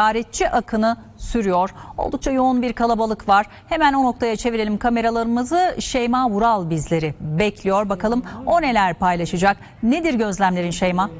ziyaretçi akını sürüyor. Oldukça yoğun bir kalabalık var. Hemen o noktaya çevirelim kameralarımızı. Şeyma Vural bizleri bekliyor. Bakalım o neler paylaşacak. Nedir gözlemlerin Şeyma?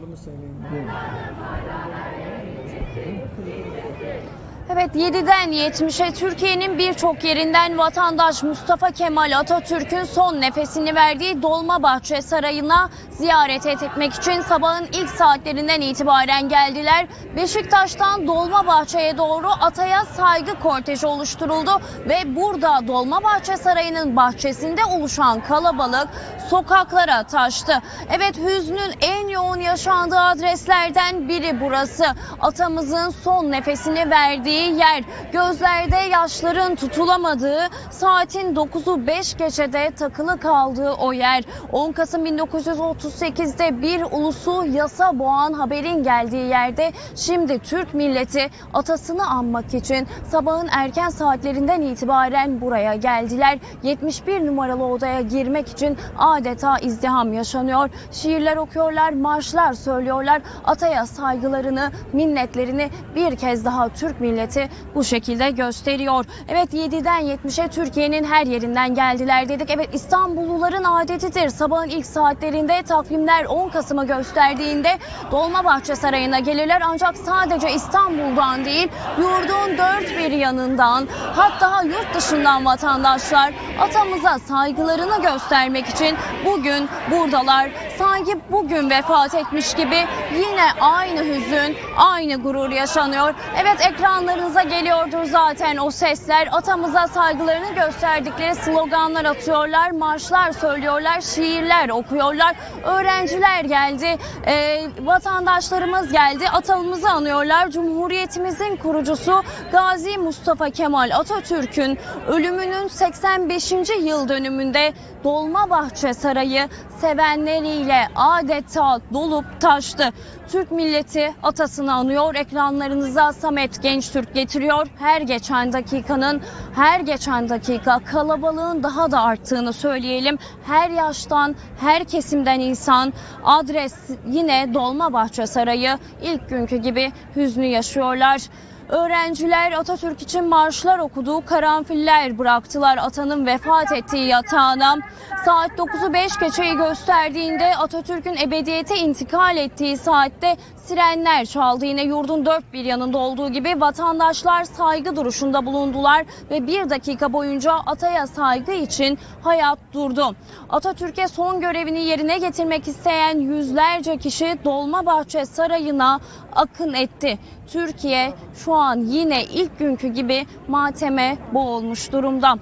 Evet 7'den 70'e Türkiye'nin birçok yerinden vatandaş Mustafa Kemal Atatürk'ün son nefesini verdiği Dolmabahçe Sarayı'na ziyaret etmek için sabahın ilk saatlerinden itibaren geldiler. Beşiktaş'tan Dolmabahçe'ye doğru Atay'a saygı korteji oluşturuldu ve burada Dolmabahçe Sarayı'nın bahçesinde oluşan kalabalık sokaklara taştı. Evet hüznün en yoğun yaşandığı adreslerden biri burası. Atamızın son nefesini verdiği yer. Gözlerde yaşların tutulamadığı, saatin 9'u 5 geçede takılı kaldığı o yer. 10 Kasım 1938'de bir ulusu yasa boğan haberin geldiği yerde şimdi Türk milleti atasını anmak için sabahın erken saatlerinden itibaren buraya geldiler. 71 numaralı odaya girmek için adeta izdiham yaşanıyor. Şiirler okuyorlar, marşlar söylüyorlar. Ataya saygılarını, minnetlerini bir kez daha Türk milleti bu şekilde gösteriyor. Evet 7'den 70'e Türkiye'nin her yerinden geldiler dedik. Evet İstanbulluların adetidir. Sabahın ilk saatlerinde takvimler 10 Kasım'ı gösterdiğinde Dolmabahçe Sarayı'na gelirler. Ancak sadece İstanbul'dan değil yurdun dört bir yanından hatta yurt dışından vatandaşlar atamıza saygılarını göstermek için bugün buradalar. Sanki bugün vefat etmiş gibi yine aynı hüzün, aynı gurur yaşanıyor. Evet ekranlarınıza geliyordur zaten o sesler. Atamıza saygılarını gösterdikleri sloganlar atıyorlar, marşlar söylüyorlar, şiirler okuyorlar. Öğrenciler geldi, e, vatandaşlarımız geldi, atamızı anıyorlar. Cumhuriyetimizin kurucusu Gazi Mustafa Kemal Atatürk'ün ölümünün 85. yıl dönümünde Dolmabahçe Sarayı sevenleriyle adeta dolup taştı. Türk milleti atasını anıyor. Ekranlarınıza Samet Gençtürk getiriyor. Her geçen dakikanın, her geçen dakika kalabalığın daha da arttığını söyleyelim. Her yaştan, her kesimden insan adres yine Dolmabahçe Sarayı ilk günkü gibi hüznü yaşıyorlar. Öğrenciler Atatürk için marşlar okuduğu karanfiller bıraktılar atanın vefat ettiği yatağına. Saat 9'u 5 geçeyi gösterdiğinde Atatürk'ün ebediyete intikal ettiği saatte sirenler çaldı. Yine yurdun dört bir yanında olduğu gibi vatandaşlar saygı duruşunda bulundular ve bir dakika boyunca Atay'a saygı için hayat durdu. Atatürk'e son görevini yerine getirmek isteyen yüzlerce kişi Dolmabahçe Sarayı'na akın etti. Türkiye şu an yine ilk günkü gibi mateme boğulmuş durumda.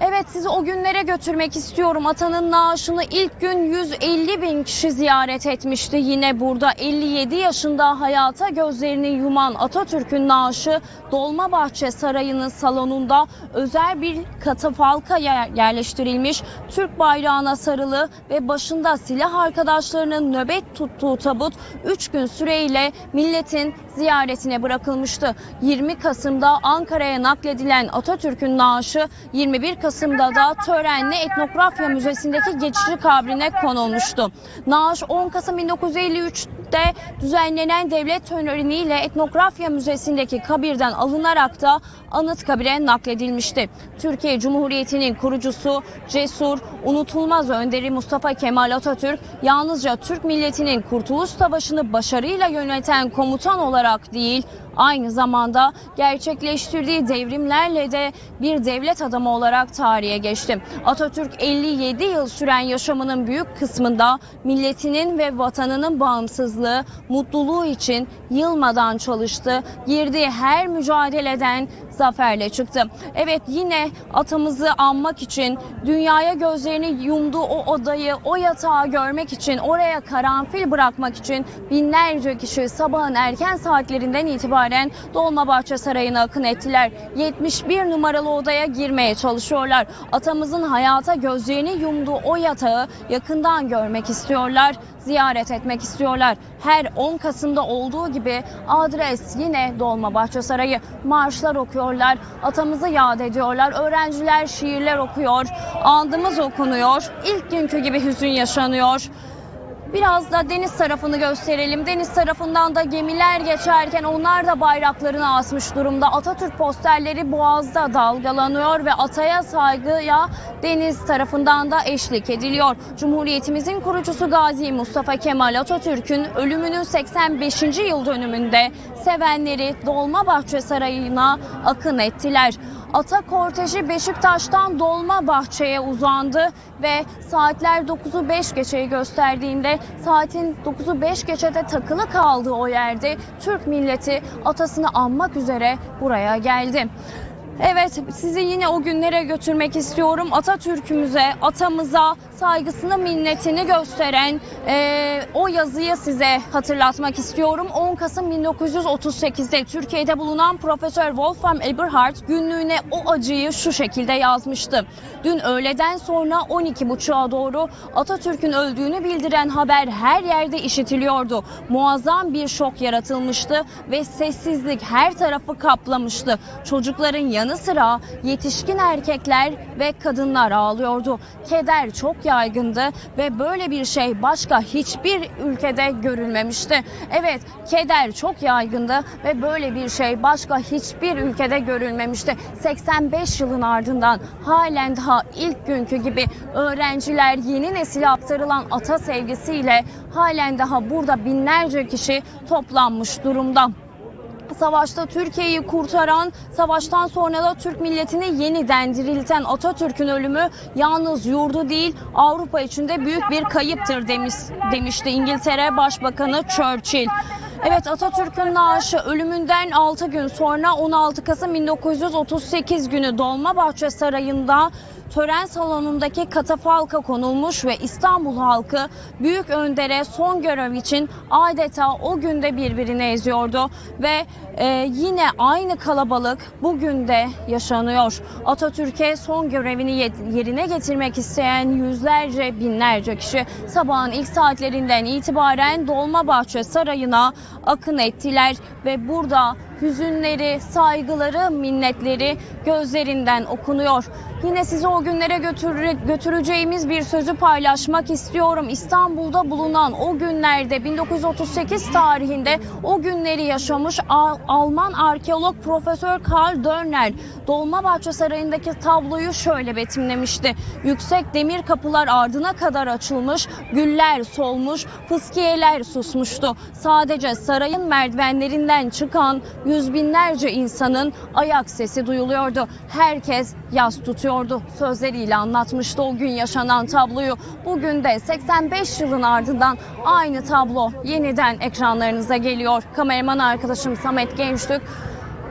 Evet sizi o günlere götürmek istiyorum. Atanın naaşını ilk gün 150 bin kişi ziyaret etmişti. Yine burada 57 yaşında hayata gözlerini yuman Atatürk'ün naaşı Dolmabahçe Sarayı'nın salonunda özel bir katafalka yer- yerleştirilmiş. Türk bayrağına sarılı ve başında silah arkadaşlarının nöbet tuttuğu tabut 3 gün süreyle milletin ziyaretine bırakılmıştı. 20 Kasım'da Ankara'ya nakledilen Atatürk'ün naaşı 21 Kasım'da da törenle Etnografya Müzesi'ndeki geçici kabrine konulmuştu. Naaş 10 Kasım 1953'te düzenlenen devlet töreniyle Etnografya Müzesi'ndeki kabirden alınarak da Anıtkabir'e nakledilmişti. Türkiye Cumhuriyeti'nin kurucusu, cesur, unutulmaz önderi Mustafa Kemal Atatürk yalnızca Türk milletinin Kurtuluş Savaşı'nı başarıyla yöneten komutan olarak değil, aynı zamanda gerçekleştirdiği devrimlerle de bir devlet adamı olarak tarihe geçti. Atatürk 57 yıl süren yaşamının büyük kısmında milletinin ve vatanının bağımsızlığı, mutluluğu için yılmadan çalıştı. Girdiği her mücadeleden zaferle çıktı. Evet yine atamızı anmak için dünyaya gözlerini yumduğu o odayı, o yatağı görmek için, oraya karanfil bırakmak için binlerce kişi sabahın erken saatlerinden itibaren Dolmabahçe Sarayı'na akın ettiler. 71 numaralı odaya girmeye çalışıyorlar. Atamızın hayata gözlerini yumduğu o yatağı yakından görmek istiyorlar ziyaret etmek istiyorlar. Her 10 Kasım'da olduğu gibi adres yine Dolmabahçe Sarayı. Marşlar okuyorlar, atamızı yad ediyorlar. Öğrenciler şiirler okuyor, andımız okunuyor. İlk günkü gibi hüzün yaşanıyor. Biraz da deniz tarafını gösterelim. Deniz tarafından da gemiler geçerken onlar da bayraklarını asmış durumda. Atatürk posterleri boğazda dalgalanıyor ve ataya saygıya deniz tarafından da eşlik ediliyor. Cumhuriyetimizin kurucusu Gazi Mustafa Kemal Atatürk'ün ölümünün 85. yıl dönümünde sevenleri Dolmabahçe Sarayı'na akın ettiler. Ata korteji Beşiktaş'tan Dolmabahçe'ye uzandı ve saatler 9'u 5 geçeyi gösterdiğinde saatin 9'u 5 geçede takılı kaldığı o yerde Türk milleti atasını anmak üzere buraya geldi. Evet sizi yine o günlere götürmek istiyorum. Atatürk'ümüze, atamıza saygısını, minnetini gösteren eee, o yazıyı size hatırlatmak istiyorum. 10 Kasım 1938'de Türkiye'de bulunan Profesör Wolfram Eberhard günlüğüne o acıyı şu şekilde yazmıştı. Dün öğleden sonra 12.30'a doğru Atatürk'ün öldüğünü bildiren haber her yerde işitiliyordu. Muazzam bir şok yaratılmıştı ve sessizlik her tarafı kaplamıştı. Çocukların yanı sıra yetişkin erkekler ve kadınlar ağlıyordu. Keder çok yaygındı ve böyle bir şey başka hiçbir ülkede görülmemişti. Evet, keder çok yaygındı ve böyle bir şey başka hiçbir ülkede görülmemişti. 85 yılın ardından halen daha ilk günkü gibi öğrenciler yeni nesile aktarılan ata sevgisiyle halen daha burada binlerce kişi toplanmış durumda. Savaşta Türkiye'yi kurtaran, savaştan sonra da Türk milletini yeniden dirilten Atatürk'ün ölümü yalnız yurdu değil Avrupa için de büyük bir kayıptır demiş, demişti İngiltere Başbakanı Churchill. Evet Atatürk'ün naaşı ölümünden 6 gün sonra 16 Kasım 1938 günü Dolmabahçe Sarayı'nda tören salonundaki katafalka konulmuş ve İstanbul halkı Büyük Önder'e son görev için adeta o günde birbirini eziyordu ve e, yine aynı kalabalık bugün de yaşanıyor. Atatürk'e son görevini yerine getirmek isteyen yüzlerce binlerce kişi sabahın ilk saatlerinden itibaren Dolmabahçe Sarayı'na akın ettiler ve burada hüzünleri, saygıları, minnetleri gözlerinden okunuyor. Yine sizi o günlere götür- götüreceğimiz bir sözü paylaşmak istiyorum. İstanbul'da bulunan o günlerde 1938 tarihinde o günleri yaşamış Al- Alman arkeolog Profesör Karl Dörner Dolmabahçe Sarayı'ndaki tabloyu şöyle betimlemişti. Yüksek demir kapılar ardına kadar açılmış, güller solmuş, fıskiyeler susmuştu. Sadece sarayın merdivenlerinden çıkan yüz binlerce insanın ayak sesi duyuluyordu. Herkes yas tutuyordu. Sözleriyle anlatmıştı o gün yaşanan tabloyu. Bugün de 85 yılın ardından aynı tablo yeniden ekranlarınıza geliyor. Kameraman arkadaşım Samet Gençtürk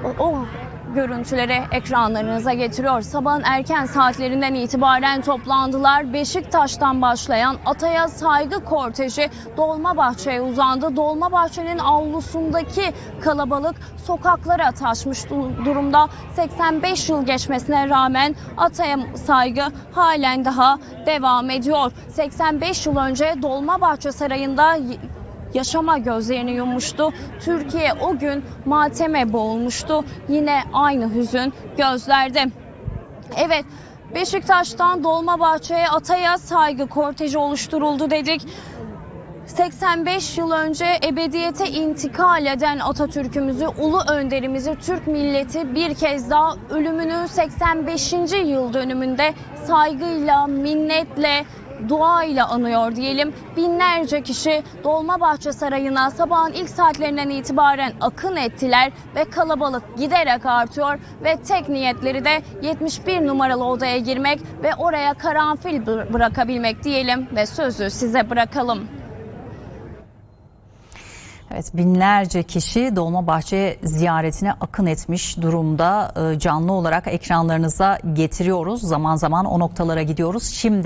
o, o görüntüleri ekranlarınıza getiriyor. Sabahın erken saatlerinden itibaren toplandılar. Beşiktaş'tan başlayan Ataya saygı korteji Dolmabahçe'ye uzandı. Dolmabahçe'nin avlusundaki kalabalık sokaklara taşmış du- durumda. 85 yıl geçmesine rağmen Ataya saygı halen daha devam ediyor. 85 yıl önce Dolmabahçe Sarayı'nda yaşama gözlerini yummuştu. Türkiye o gün mateme boğulmuştu. Yine aynı hüzün gözlerde. Evet Beşiktaş'tan Dolmabahçe'ye Atay'a saygı korteji oluşturuldu dedik. 85 yıl önce ebediyete intikal eden Atatürk'ümüzü, ulu önderimizi Türk milleti bir kez daha ölümünün 85. yıl dönümünde saygıyla, minnetle, duayla anıyor diyelim. Binlerce kişi Dolmabahçe Sarayı'na sabahın ilk saatlerinden itibaren akın ettiler ve kalabalık giderek artıyor ve tek niyetleri de 71 numaralı odaya girmek ve oraya karanfil bı- bırakabilmek diyelim ve sözü size bırakalım. Evet binlerce kişi Dolmabahçe ziyaretine akın etmiş durumda. Ee, Canlı olarak ekranlarınıza getiriyoruz. Zaman zaman o noktalara gidiyoruz. Şimdi